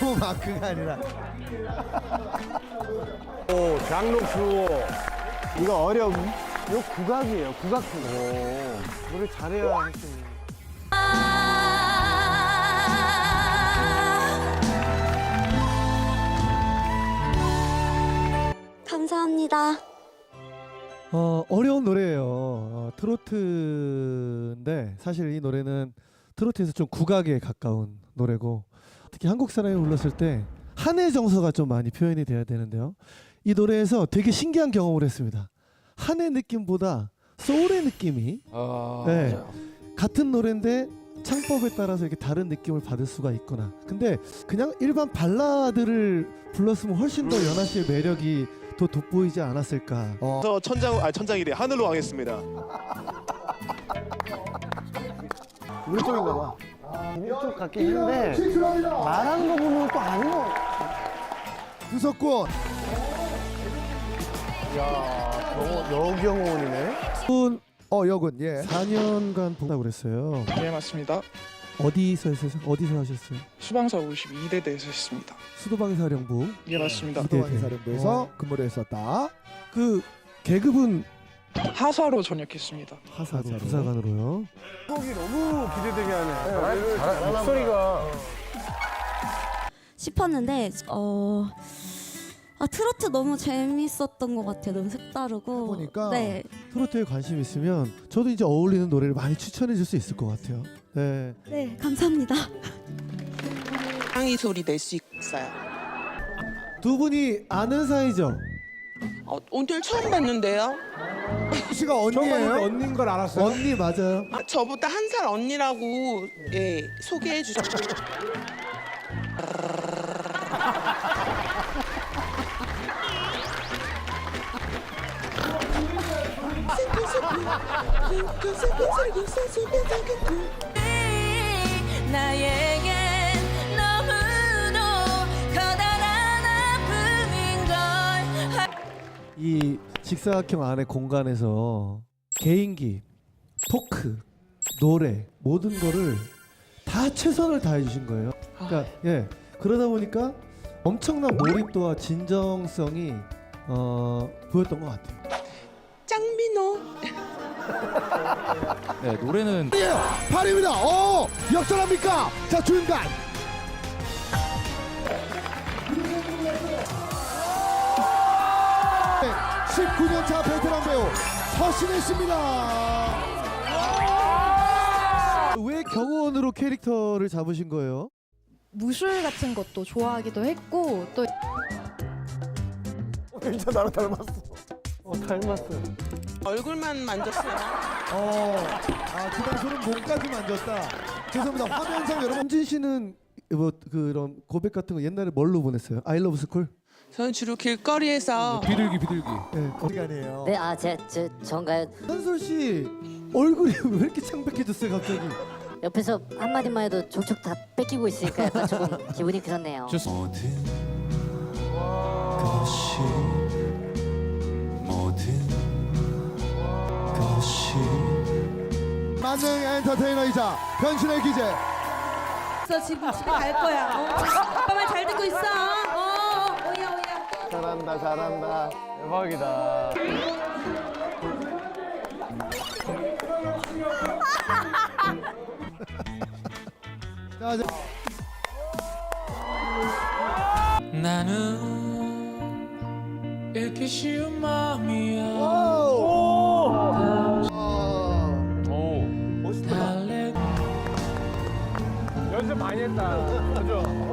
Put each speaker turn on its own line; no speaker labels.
또 마크가 아니라
오, 장록수.
이거 어려움. 이거 국악이에요. 국악품. 노래 잘해야 할 수 있는.
감사합니다.
어, 어려운 노래예요. 어, 트로트인데 사실 이 노래는 트로트에서 좀 국악에 가까운 노래고 특히 한국 사람이 불렀을 때 한의 정서가 좀 많이 표현이 돼야 되는데요. 이 노래에서 되게 신기한 경험을 했습니다. 한의 느낌보다 소울의 느낌이
아,
네. 같은 노래인데 창법에 따라서 이렇게 다른 느낌을 받을 수가 있구나. 근데 그냥 일반 발라드를 불렀으면 훨씬 더 연하 씨의 매력이 더 돋보이지 않았을까.
그래서 천장 아 천장이래 하늘로 가겠습니다.
우리 쪽인가 봐. 이쪽 같긴 한데 말하는 거 보면 또 아닌 거. 구석권. 야, 경호, 여경호원이네.
분
어, 여군. 예.
4년간 본다고 그랬어요.
네 맞습니다.
어디서 했어요? 어디서 하셨어요?
수방사 52대대에서 했습니다.
수도방위 사령부.
예 맞습니다.
네, 네.
소방사령부에서
어.
근무를 했었다.
그 계급은
하사로 전역했습니다.
하사로
하사로.
부사관으로요.
곡이 너무 기대되게 하네.
잘, 목소리가.
싶었는데 어. 아 트로트 너무 재밌었던 것 같아요. 너무 색다르고.
보니까
네.
트로트에 관심 있으면 저도 이제 어울리는 노래를 많이 추천해 줄 수 있을 것 같아요. 네.
네 감사합니다.
쌍이 소리 낼 수 있어요.
두 분이 아는 사이죠?
어, 오늘 처음 봤는데요.
씨가 언니예요?
언니인 걸 알았어요.
언니 맞아요.
아, 저보다 한 살 언니라고 예, 소개해 주셨어요.
나에겐
이 직사각형 안에 공간에서 개인기, 토크, 노래 모든 거를 다 최선을 다해 주신 거예요. 그러니까 예 그러다 보니까 엄청난 몰입도와 진정성이 어, 보였던 것 같아요.
짱민호.
네, 노래는
팔입니다. 어, 역전합니까? 자, 주인간. 19년차 베테랑 배우 서신혜 씨입니다.
왜 경호원으로 캐릭터를 잡으신 거예요?
무술 같은 것도 좋아하기도 했고 또
진짜 나랑 닮았어.
어 닮았어.
얼굴만 만졌어요.
어, 아, 그날 손은 몸까지 만졌다. 죄송합니다. 화면상 여러분.
현진 씨는 뭐 그런 고백 같은 거 옛날에 뭘로 보냈어요? 아이 러브 스쿨?
저는 주로 길거리에서
비둘기 비둘기.
네. 어,
시간이에요.
네, 아, 제, 제, 전가요?
한솔 씨 얼굴이 왜 이렇게 창백해졌어요 갑자기?
옆에서 한마디만 해도 족족 다 뺏기고 있으니까 약간 조금 기분이 그렇네요.
만능 엔터테이너이자 변신의 기재.
그래서 지금 집에 갈 거야. 오빠 말 잘 듣고 있어. 어.
잘한다, 잘한다.
대박이다.
자, 자.
나는 이렇게 쉬운 마음이야.
오!
연습 많이 했다. 그죠?